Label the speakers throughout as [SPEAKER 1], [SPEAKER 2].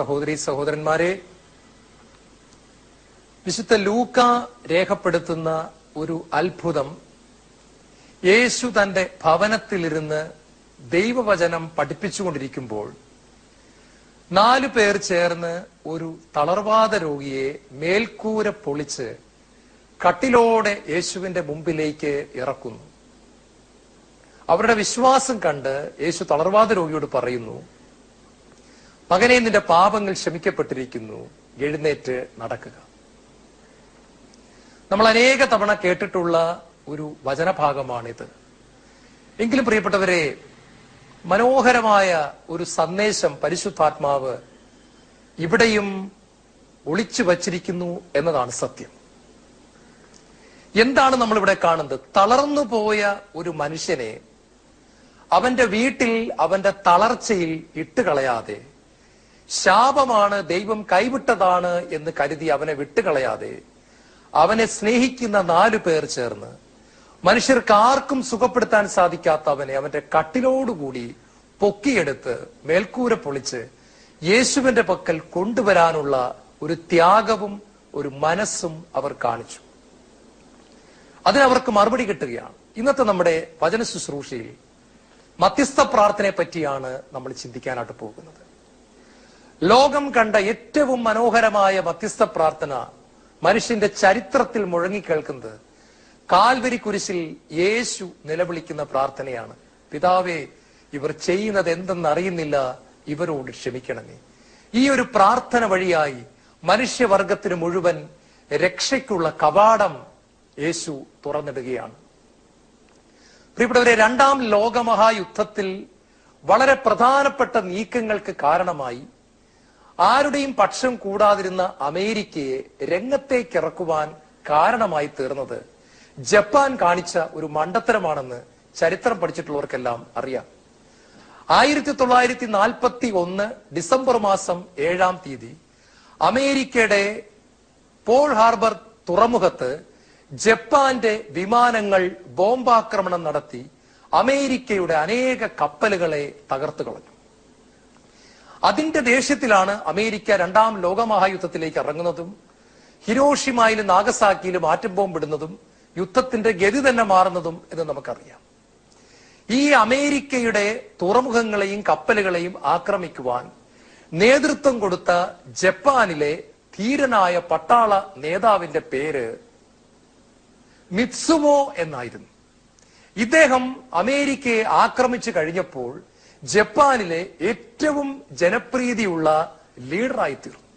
[SPEAKER 1] സഹോദരി സഹോദരന്മാരെ വിശുദ്ധ ലൂക്ക രേഖപ്പെടുത്തുന്ന ഒരു അത്ഭുതം. യേശു തന്റെ ഭവനത്തിലിരുന്ന് ദൈവവചനം പഠിപ്പിച്ചുകൊണ്ടിരിക്കുമ്പോൾ നാലു പേർ ചേർന്ന് ഒരു തളർവാദ രോഗിയെ മേൽക്കൂര പൊളിച്ച് കട്ടിലോടെ യേശുവിന്റെ മുമ്പിലേക്ക് ഇറക്കുന്നു. അവരുടെ വിശ്വാസം കണ്ട് യേശു തളർവാദ രോഗിയോട് പറയുന്നു മകനെ നിന്റെ പാപങ്ങൾ ക്ഷമിക്കപ്പെട്ടിരിക്കുന്നു. എഴുന്നേറ്റ് നടക്കുക. നമ്മൾ അനേക തവണ കേട്ടിട്ടുള്ള ഒരു വചനഭാഗമാണിത്. എങ്കിലും പ്രിയപ്പെട്ടവരെ മനോഹരമായ ഒരു സന്ദേശം പരിശുദ്ധാത്മാവ് ഇവിടെയും ഒളിച്ചു വച്ചിരിക്കുന്നു എന്നതാണ് സത്യം. എന്താണ് നമ്മൾ ഇവിടെ കാണുന്നത്? തളർന്നു പോയ ഒരു മനുഷ്യനെ അവന്റെ വീട്ടിൽ അവന്റെ തളർച്ചയിൽ ഇട്ടുകളയാതെ ശാപമാണ് ദൈവം കൈവിട്ടതാണ് എന്ന് കരുതി അവനെ വിട്ടുകളയാതെ അവനെ സ്നേഹിക്കുന്ന നാലു പേർ ചേർന്ന് മനുഷ്യർക്ക് ആർക്കും സുഖപ്പെടുത്താൻ സാധിക്കാത്ത അവനെ അവന്റെ കട്ടിലോടുകൂടി പൊക്കിയെടുത്ത് മേൽക്കൂര പൊളിച്ച് യേശുവിന്റെ പക്കൽ കൊണ്ടുവരാനുള്ള ഒരു ത്യാഗവും ഒരു മനസ്സും അവർ കാണിച്ചു. അതിനവർക്ക് മറുപടി കിട്ടുകയാണ്. ഇന്നത്തെ നമ്മുടെ വചന ശുശ്രൂഷയിൽ മധ്യസ്ഥ പ്രാർത്ഥനയെ പറ്റിയാണ് നമ്മൾ ചിന്തിക്കാനായിട്ട് പോകുന്നത്. ലോകം കണ്ട ഏറ്റവും മനോഹരമായ മധ്യസ്ഥ പ്രാർത്ഥന മനുഷ്യന്റെ ചരിത്രത്തിൽ മുഴങ്ങിക്കേൾക്കുന്നത് കാൽവരി കുരിശിൽ യേശു നിലവിളിക്കുന്ന പ്രാർത്ഥനയാണ്. പിതാവേ ഇവർ ചെയ്യുന്നത് എന്തെന്നറിയുന്നില്ല ഇവരോട് ക്ഷമിക്കണമേ. ഈ ഒരു പ്രാർത്ഥന വഴിയായി മനുഷ്യവർഗത്തിന് മുഴുവൻ രക്ഷയ്ക്കുള്ള കവാടം യേശു തുറന്നിടുകയാണ്. പ്രിയപ്പെട്ടവരെ രണ്ടാം ലോകമഹായുദ്ധത്തിൽ വളരെ പ്രധാനപ്പെട്ട നീക്കങ്ങൾക്ക് കാരണമായി ആരുടെയും പക്ഷം കൂടാതിരുന്ന അമേരിക്കയെ രംഗത്തേക്ക് ഇറക്കുവാൻ കാരണമായി തീർന്നത് ജപ്പാൻ കാണിച്ച ഒരു മണ്ടത്തരമാണെന്ന് ചരിത്രം പഠിച്ചിട്ടുള്ളവർക്കെല്ലാം അറിയാം. ആയിരത്തി തൊള്ളായിരത്തി നാൽപ്പത്തി ഒന്ന് ഡിസംബർ മാസം ഏഴാം തീയതി അമേരിക്കയുടെ പോൾ ഹാർബർ തുറമുഖത്ത് ജപ്പാന്റെ വിമാനങ്ങൾ ബോംബാക്രമണം നടത്തി അമേരിക്കയുടെ അനേക കപ്പലുകളെ തകർത്തു കളഞ്ഞു അതിന്റെ ദേഷ്യത്തിലാണ് അമേരിക്ക രണ്ടാം ലോകമഹായുദ്ധത്തിലേക്ക് ഇറങ്ങുന്നതും ഹിരോഷിമയിലും നാഗസാക്കിയിലും ആറ്റം ബോംബിടുന്നതും യുദ്ധത്തിന്റെ ഗതി തന്നെ മാറുന്നതും എന്ന് നമുക്കറിയാം. ഈ അമേരിക്കയുടെ തുറമുഖങ്ങളെയും കപ്പലുകളെയും ആക്രമിക്കുവാൻ നേതൃത്വം കൊടുത്ത ജപ്പാനിലെ ധീരനായ പട്ടാള നേതാവിന്റെ പേര് മിത്സുമോ എന്നായിരുന്നു. ഇദ്ദേഹം അമേരിക്കയെ ആക്രമിച്ചു കഴിഞ്ഞപ്പോൾ ജപ്പാനിലെ ഏറ്റവും ജനപ്രീതിയുള്ള ലീഡറായി തീർന്നു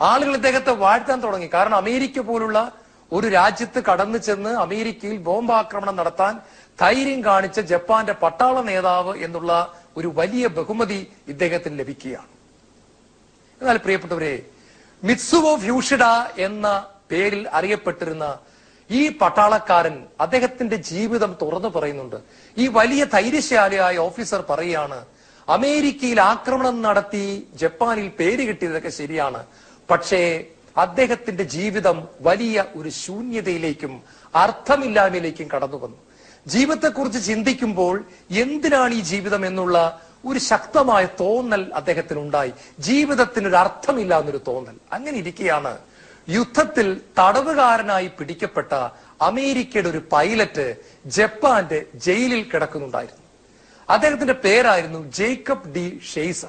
[SPEAKER 1] ആളുകൾ ഇദ്ദേഹത്തെ വാഴ്ത്താൻ തുടങ്ങി. കാരണം അമേരിക്ക പോലുള്ള ഒരു രാജ്യത്ത് കടന്നു ചെന്ന് അമേരിക്കയിൽ ബോംബാക്രമണം നടത്താൻ ധൈര്യം കാണിച്ച ജപ്പാന്റെ പട്ടാള നേതാവ് എന്നുള്ള ഒരു വലിയ ബഹുമതി ഇദ്ദേഹത്തിന് ലഭിക്കുകയാണ്. എന്നാൽ പ്രിയപ്പെട്ടവരെ മിത്സുവോ ഫ്യൂഷിഡ എന്ന പേരിൽ അറിയപ്പെട്ടിരുന്ന ഈ പട്ടാളക്കാരൻ അദ്ദേഹത്തിന്റെ ജീവിതം തുറന്നു പറയുന്നുണ്ട്. ഈ വലിയ ധൈര്യശാലിയായ ഓഫീസർ പറയുകയാണ് അമേരിക്കയിൽ ആക്രമണം നടത്തി ജപ്പാനിൽ പേര് കിട്ടിയതൊക്കെ ശരിയാണ്. പക്ഷേ അദ്ദേഹത്തിന്റെ ജീവിതം വലിയ ഒരു ശൂന്യതയിലേക്കും അർത്ഥമില്ലായ്മയിലേക്കും കടന്നു വന്നു. ജീവിതത്തെക്കുറിച്ച് ചിന്തിക്കുമ്പോൾ എന്തിനാണ് ഈ ജീവിതം എന്നുള്ള ഒരു ശക്തമായ തോന്നൽ അദ്ദേഹത്തിനുണ്ടായി. ജീവിതത്തിന് ഒരു അർത്ഥമില്ല എന്നൊരു തോന്നൽ. അങ്ങനെ ഇരിക്കെയാണ് യുദ്ധത്തിൽ തടവുകാരനായി പിടിക്കപ്പെട്ട അമേരിക്കയുടെ ഒരു പൈലറ്റ് ജപ്പാന്റെ ജയിലിൽ കിടക്കുന്നുണ്ടായിരുന്നു. അദ്ദേഹത്തിന്റെ പേരായിരുന്നു ജേക്കബ് ഡി ഷെയ്സർ.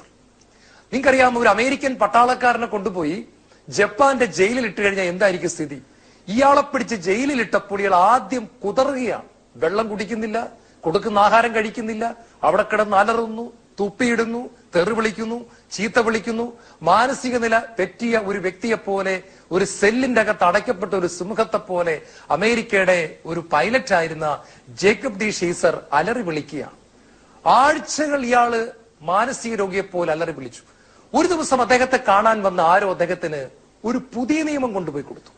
[SPEAKER 1] നിങ്ങൾക്കറിയാമോ ഒരു അമേരിക്കൻ പട്ടാളക്കാരനെ കൊണ്ടുപോയി ജപ്പാന്റെ ജയിലിൽ ഇട്ട് കഴിഞ്ഞാൽ എന്തായിരിക്കും സ്ഥിതി? ഇയാളെ പിടിച്ച് ജയിലിൽ ഇട്ടപ്പോൾ ഇയാൾ ആദ്യം കുതറുകയാണ്. വെള്ളം കുടിക്കുന്നില്ല കൊടുക്കുന്ന ആഹാരം കഴിക്കുന്നില്ല അവിടെ കിടന്ന് അലറുന്നു തുപ്പിയിടുന്നു തെറി വിളിക്കുന്നു ചീത്ത വിളിക്കുന്നു. മാനസിക നില തെറ്റിയ ഒരു വ്യക്തിയെ പോലെ ഒരു സെല്ലിന്റെ അകത്ത് അടയ്ക്കപ്പെട്ട ഒരു സിംഹത്തെ പോലെ അമേരിക്കയുടെ ഒരു പൈലറ്റ് ആയിരുന്ന ജേക്കബ് ഡി ഷീസർ അലറി വിളിക്കുകയാണ്. ആഴ്ചകൾ ഇയാൾ മാനസിക രോഗിയെ പോലെ അലറി വിളിച്ചു. ഒരു ദിവസം അദ്ദേഹത്തെ കാണാൻ വന്ന ആരോ അദ്ദേഹത്തിന് ഒരു പുതിയ നിയമം കൊണ്ടുപോയി കൊടുത്തു.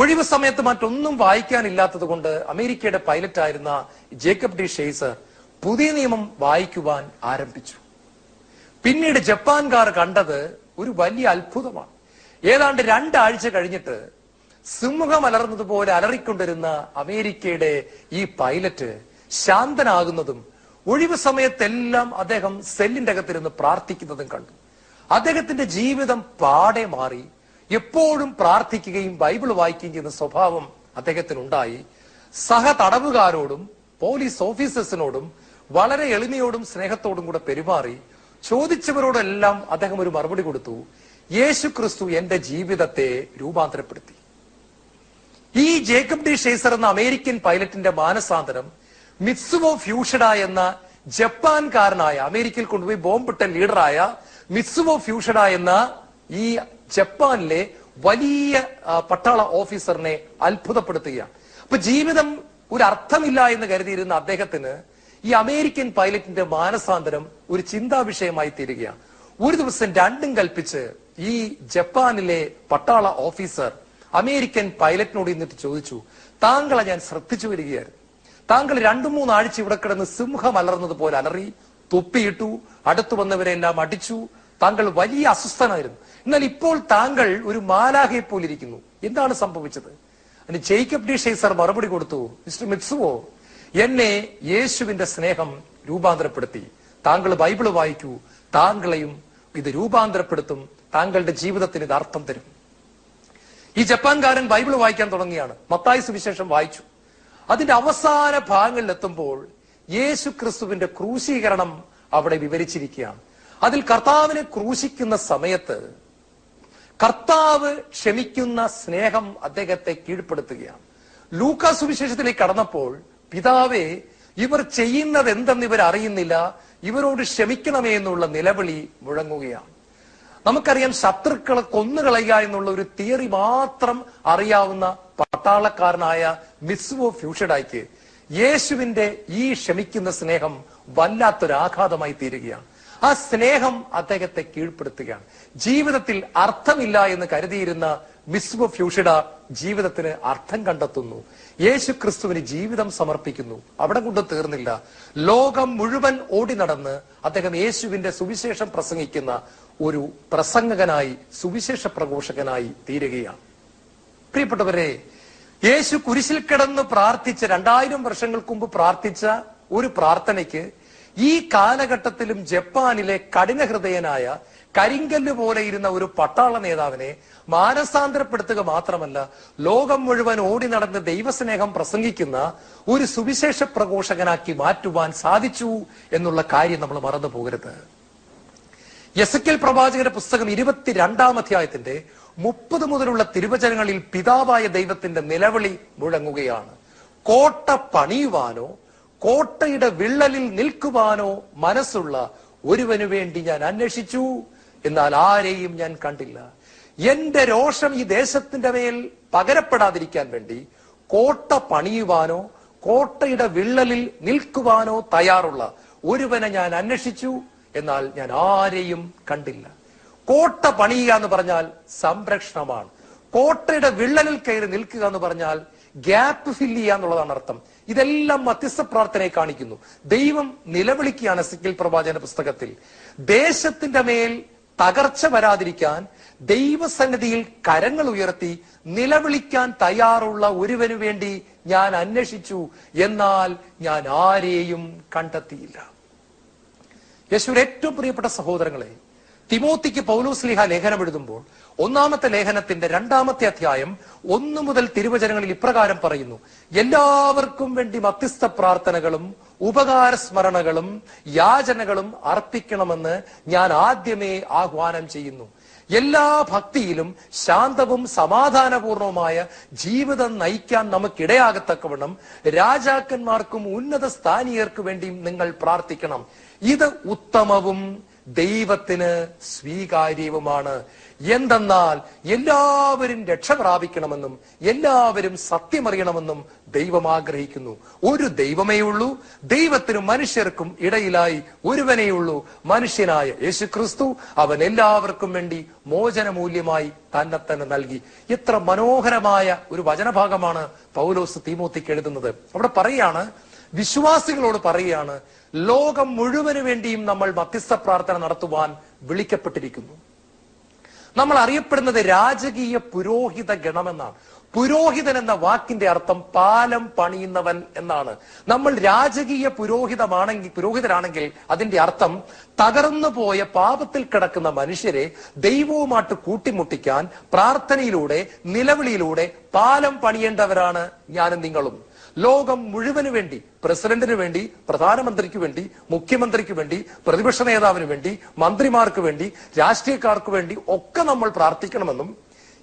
[SPEAKER 1] ഒഴിവ് സമയത്ത് മറ്റൊന്നും വായിക്കാനില്ലാത്തത് കൊണ്ട് അമേരിക്കയുടെ പൈലറ്റ് ആയിരുന്ന ജേക്കബ് ഡി ഷെയ്സർ പുതിയ നിയമം വായിക്കുവാൻ ആരംഭിച്ചു. പിന്നീട് ജപ്പാൻകാർ കണ്ടത് ഒരു വലിയ അത്ഭുതമാണ്. ഏതാണ്ട് രണ്ടാഴ്ച കഴിഞ്ഞിട്ട് സിംഹം അലർന്നതുപോലെ അലറിക്കൊണ്ടിരുന്ന അമേരിക്കയുടെ ഈ പൈലറ്റ് ശാന്തനാകുന്നതും ഒഴിവ് സമയത്തെല്ലാം അദ്ദേഹം സെല്ലിന്റെ അകത്തിരുന്ന് പ്രാർത്ഥിക്കുന്നതും കണ്ടു. അദ്ദേഹത്തിന്റെ ജീവിതം പാടെ മാറി. എപ്പോഴും പ്രാർത്ഥിക്കുകയും ബൈബിൾ വായിക്കുകയും ചെയ്യുന്ന സ്വഭാവം അദ്ദേഹത്തിനുണ്ടായി. സഹ തടവുകാരോടും പോലീസ് ഓഫീസേഴ്സിനോടും വളരെ എളിമയോടും സ്നേഹത്തോടും കൂടെ പെരുമാറി ചോദിച്ചവരോടെല്ലാം അദ്ദേഹം ഒരു മറുപടി കൊടുത്തു യേശു ക്രിസ്തു എന്റെ ജീവിതത്തെ രൂപാന്തരപ്പെടുത്തി. ഈ ജേക്കബ് ഡി ഷേസർ എന്ന അമേരിക്കൻ പൈലറ്റിന്റെ മാനസാന്തരം മിത്സുവോ ഫ്യൂഷഡ എന്ന ജപ്പാൻകാരനായ അമേരിക്കയിൽ കൊണ്ടുപോയി ബോംബിട്ട ലീഡറായ മിത്സുവോ ഫ്യൂഷഡ എന്ന ഈ ജപ്പാനിലെ വലിയ പട്ടാള ഓഫീസറിനെ അത്ഭുതപ്പെടുത്തുകയാണ്. അപ്പൊ ജീവിതം ഒരു അർത്ഥമില്ല എന്ന് കരുതിയിരുന്ന അദ്ദേഹത്തിന് ഈ അമേരിക്കൻ പൈലറ്റിന്റെ മാനസാന്തരം ഒരു ചിന്താ വിഷയമായി തീരുകയാണ്. ഒരു ദിവസം രണ്ടും കൽപ്പിച്ച് ഈ ജപ്പാനിലെ പട്ടാള ഓഫീസർ അമേരിക്കൻ പൈലറ്റിനോട് ഇന്നിട്ട് ചോദിച്ചു താങ്കളെ ഞാൻ ശ്രദ്ധിച്ചു വരികയായിരുന്നു. താങ്കൾ രണ്ടു മൂന്നാഴ്ച ഇവിടെ കിടന്ന് സിംഹം അലർന്നത് പോലെ അലറി തുപ്പിയിട്ടു അടുത്തു വന്നവരെല്ലാം അടിച്ചു. താങ്കൾ വലിയ അസ്വസ്ഥനായിരുന്നു. എന്നാൽ ഇപ്പോൾ താങ്കൾ ഒരു മാലാഹയെ പോലിരിക്കുന്നു എന്താണ് സംഭവിച്ചത്? അതിന് ജേക്കബ് ഡി ഷെയ്സർ മറുപടി കൊടുത്തു മിസ്റ്റർ മിത്സുവോ എന്നെ യേശുവിന്റെ സ്നേഹം രൂപാന്തരപ്പെടുത്തി. താങ്കൾ ബൈബിൾ വായിക്കൂ. താങ്കളെയും ഇത് രൂപാന്തരപ്പെടുത്തും. താങ്കളുടെ ജീവിതത്തിന് ഇത് അർത്ഥം തരും. ഈ ജപ്പാൻകാരൻ ബൈബിൾ വായിക്കാൻ തുടങ്ങിയാണ്. മത്തായ സുവിശേഷം വായിച്ചു. അതിന്റെ അവസാന ഭാഗങ്ങളിൽ എത്തുമ്പോൾ യേശു ക്രിസ്തുവിന്റെ ക്രൂശീകരണം അവിടെ വിവരിച്ചിരിക്കുകയാണ്. അതിൽ കർത്താവിനെ ക്രൂശിക്കുന്ന സമയത്ത് കർത്താവ് ക്ഷമിക്കുന്ന സ്നേഹം അദ്ദേഹത്തെ കീഴ്പ്പെടുത്തുകയാണ്. ലൂക്കാ സുവിശേഷത്തിലേക്ക് കടന്നപ്പോൾ പിതാവേ ഇവർ ചെയ്യുന്നത് എന്തെന്ന് ഇവർ അറിയുന്നില്ല. ഇവരോട് ക്ഷമിക്കണമേ എന്നുള്ള നിലവിളി മുഴങ്ങുകയാണ്. നമുക്കറിയാം ശത്രുക്കളെ കൊന്നുകളയുക എന്നുള്ള ഒരു തിയറി മാത്രം അറിയാവുന്ന പട്ടാളക്കാരനായ മിസ്വോ ഫ്യൂഷഡായിക്ക് യേശുവിന്റെ ഈ ക്ഷമിക്കുന്ന സ്നേഹം വല്ലാത്തൊരാഘാതമായി തീരുകയാണ്. ആ സ്നേഹം അദ്ദേഹത്തെ കീഴ്പ്പെടുത്തുകയാണ്. ജീവിതത്തിൽ അർത്ഥമില്ല എന്ന് കരുതിയിരുന്ന മിസ്വോ ഫ്യൂഷിഡ ജീവിതത്തിന് അർത്ഥം കണ്ടെത്തുന്നു. യേശു ക്രിസ്തുവിന് ജീവിതം സമർപ്പിക്കുന്നു. അവിടെ കൊണ്ട് തീർന്നില്ല. ലോകം മുഴുവൻ ഓടി നടന്ന് അദ്ദേഹം യേശുവിന്റെ സുവിശേഷം പ്രസംഗിക്കുന്ന ഒരു പ്രസംഗകനായി സുവിശേഷ പ്രഘോഷകനായി തീരുകയാണ്. പ്രിയപ്പെട്ടവരെ യേശു കുരിശിൽ കിടന്ന് പ്രാർത്ഥിച്ച രണ്ടായിരം വർഷങ്ങൾക്ക് മുമ്പ് പ്രാർത്ഥിച്ച ഒരു പ്രാർത്ഥനയ്ക്ക് ഈ കാലഘട്ടത്തിലും ജപ്പാനിലെ കഠിനഹൃദയനായ കരിങ്കല്ല് പോലെ ഇരുന്ന ഒരു പട്ടാള നേതാവിനെ മാനസാന്തരപ്പെടുത്തുക മാത്രമല്ല ലോകം മുഴുവൻ ഓടി നടന്ന് ദൈവസ്നേഹം പ്രസംഗിക്കുന്ന ഒരു സുവിശേഷ പ്രഘോഷകനാക്കി മാറ്റുവാൻ സാധിച്ചു എന്നുള്ള കാര്യം നമ്മൾ മറന്നു പോകരുത്. യസക്കൽ പ്രവാചകന്റെ പുസ്തകം ഇരുപത്തിരണ്ടാം അധ്യായത്തിന്റെ മുപ്പത് മുതലുള്ള തിരുവചനങ്ങളിൽ പിതാവായ ദൈവത്തിന്റെ നിലവിളി മുഴങ്ങുകയാണ്. കോട്ട പണിയുവാനോ കോട്ടയുടെ വിള്ളലിൽ നിൽക്കുവാനോ മനസ്സുള്ള ഒരുവനു വേണ്ടി ഞാൻ അന്വേഷിച്ചു. എന്നാൽ ആരെയും ഞാൻ കണ്ടില്ല. എന്റെ രോഷം ഈ ദേശത്തിന്റെ മേൽ പകരപ്പെടാതിരിക്കാൻ വേണ്ടി കോട്ട പണിയുവാനോ കോട്ടയുടെ വിള്ളലിൽ നിൽക്കുവാനോ തയ്യാറുള്ള ഒരുവനെ ഞാൻ അന്വേഷിച്ചു. എന്നാൽ ഞാൻ ആരെയും കണ്ടില്ല. കോട്ട പണിയുക എന്ന് പറഞ്ഞാൽ സംരക്ഷണമാണ്. കോട്ടയുടെ വിള്ളലിൽ കയറി നിൽക്കുക എന്ന് പറഞ്ഞാൽ ഗ്യാപ്പ് ഫില്ല് ചെയ്യുക എന്നുള്ളതാണ് അർത്ഥം. ഇതെല്ലാം മധ്യസ്ഥ പ്രാർത്ഥനയെ കാണിക്കുന്നു. ദൈവം നിലവിളിക്കുകയാണ് സിക്കിൽ പ്രവാചന പുസ്തകത്തിൽ. ദേശത്തിന്റെ മേൽ തകർച്ച വരാതിരിക്കാൻ ദൈവസന്നിധിയിൽ കരങ്ങൾ ഉയർത്തി നിലവിളിക്കാൻ തയ്യാറുള്ള ഒരുവനു വേണ്ടി ഞാൻ അന്വേഷിച്ചു. എന്നാൽ ഞാൻ ആരെയും കണ്ടെത്തിയില്ല. യേശുവിന്റെ ഏറ്റവും പ്രിയപ്പെട്ട സഹോദരങ്ങളെ തിമോത്തിക്ക് പൗലോസ്ലിഹ ലേഖനം എഴുതുമ്പോൾ ഒന്നാമത്തെ ലേഖനത്തിന്റെ രണ്ടാമത്തെ അധ്യായം ഒന്നു മുതൽ തിരുവചനങ്ങളിൽ ഇപ്രകാരം പറയുന്നു. എല്ലാവർക്കും വേണ്ടി മധ്യസ്ഥ പ്രാർത്ഥനകളും ഉപകാര സ്മരണകളും യാചനകളും അർപ്പിക്കണമെന്ന് ഞാൻ ആദ്യമേ ആഹ്വാനം ചെയ്യുന്നു. എല്ലാ ഭക്തിയിലും ശാന്തവും സമാധാനപൂർണവുമായ ജീവിതം നയിക്കാൻ നമുക്കിടയാകത്തക്കവണ്ണം രാജാക്കന്മാർക്കും ഉന്നത സ്ഥാനീയർക്കു വേണ്ടിയും നിങ്ങൾ പ്രാർത്ഥിക്കണം. ഇത് ഉത്തമവും ദൈവത്തിന് സ്വീകാര്യവുമാണ്. എന്തെന്നാൽ എല്ലാവരും രക്ഷ പ്രാപിക്കണമെന്നും എല്ലാവരും സത്യമറിയണമെന്നും ദൈവം ആഗ്രഹിക്കുന്നു. ഒരു ദൈവമേ ഉള്ളൂ ദൈവത്തിനും മനുഷ്യർക്കും ഇടയിലായി ഒരുവനെയുള്ളൂ മനുഷ്യനായ യേശു ക്രിസ്തു അവൻ എല്ലാവർക്കും വേണ്ടി മോചനമൂല്യമായി തന്നെ തന്നെ നൽകി. എത്ര മനോഹരമായ ഒരു വചനഭാഗമാണ് പൗലോസ് തീമൂത്തിക്ക് എഴുതുന്നത്. അവിടെ പറയാണ് വിശ്വാസികളോട് പറയുകയാണ് ലോകം മുഴുവൻ വേണ്ടിയും നമ്മൾ മധ്യസ്ഥ പ്രാർത്ഥന നടത്തുവാൻ വിളിക്കപ്പെട്ടിരിക്കുന്നു. നമ്മൾ അറിയപ്പെടുന്നത് രാജകീയ പുരോഹിത ഗണമെന്നാണ്. പുരോഹിതൻ എന്ന വാക്കിന്റെ അർത്ഥം പാലം പണിയുന്നവൻ എന്നാണ്. നമ്മൾ രാജകീയ പുരോഹിതമാണെങ്കിൽ പുരോഹിതരാണെങ്കിൽ അതിന്റെ അർത്ഥം തകർന്നു പോയ പാപത്തിൽ കിടക്കുന്ന മനുഷ്യരെ ദൈവവുമായിട്ട് കൂട്ടിമുട്ടിക്കാൻ പ്രാർത്ഥനയിലൂടെ നിലവിളിയിലൂടെ പാലം പണിയേണ്ടവരാണ് ഞാനും നിങ്ങളും. ലോകം മുഴുവൻ വേണ്ടി പ്രസിഡന്റിന് വേണ്ടി പ്രധാനമന്ത്രിക്ക് വേണ്ടി മുഖ്യമന്ത്രിക്ക് വേണ്ടി പ്രതിപക്ഷ നേതാവിന് വേണ്ടി മന്ത്രിമാർക്ക് വേണ്ടി രാഷ്ട്രീയക്കാർക്ക് വേണ്ടി ഒക്കെ നമ്മൾ പ്രാർത്ഥിക്കണമെന്നും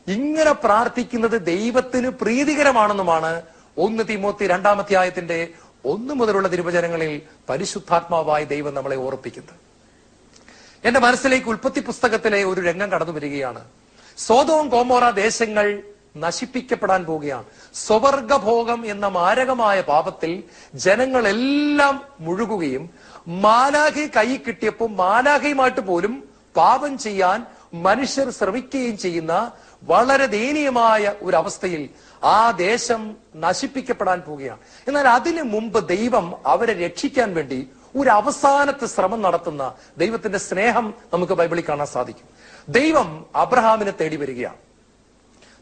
[SPEAKER 1] ഇങ്ങനെ പ്രാർത്ഥിക്കുന്നത് ദൈവത്തിന് പ്രീതികരമാണെന്നുമാണ് ഒന്ന് തിമോത്തി രണ്ടാമധ്യായത്തിന്റെ ഒന്നു മുതലുള്ള തിരുവചനങ്ങളിൽ പരിശുദ്ധാത്മാവായ ദൈവം നമ്മളെ ഓർപ്പിക്കുന്നത്. എന്റെ മനസ്സിലേക്ക് ഉൽപ്പത്തി പുസ്തകത്തിലെ ഒരു രംഗം കടന്നു വരികയാണ്. സോതവും കോമോറ ദേശങ്ങൾ നശിപ്പിക്കപ്പെടാൻ പോവുകയാണ്. സ്വവർഗഭോഗം എന്ന മാരകമായ പാപത്തിൽ ജനങ്ങളെല്ലാം മുഴുകുകയും മാലാഖി കൈ കിട്ടിയപ്പോൾ മാലാഖയുമായിട്ട് പോലും പാപം ചെയ്യാൻ മനുഷ്യർ ശ്രമിക്കുകയും ചെയ്യുന്ന വളരെ ദയനീയമായ ഒരു അവസ്ഥയിൽ ആ ദേശം നശിപ്പിക്കപ്പെടാൻ പോവുകയാണ്. എന്നാൽ അതിനു മുമ്പ് ദൈവം അവരെ രക്ഷിക്കാൻ വേണ്ടി ഒരു അവസാനത്തെ ശ്രമം നടത്തുന്ന ദൈവത്തിന്റെ സ്നേഹം നമുക്ക് ബൈബിളിൽ കാണാൻ സാധിക്കും. ദൈവം അബ്രഹാമിനെ തേടി വരികയാണ്.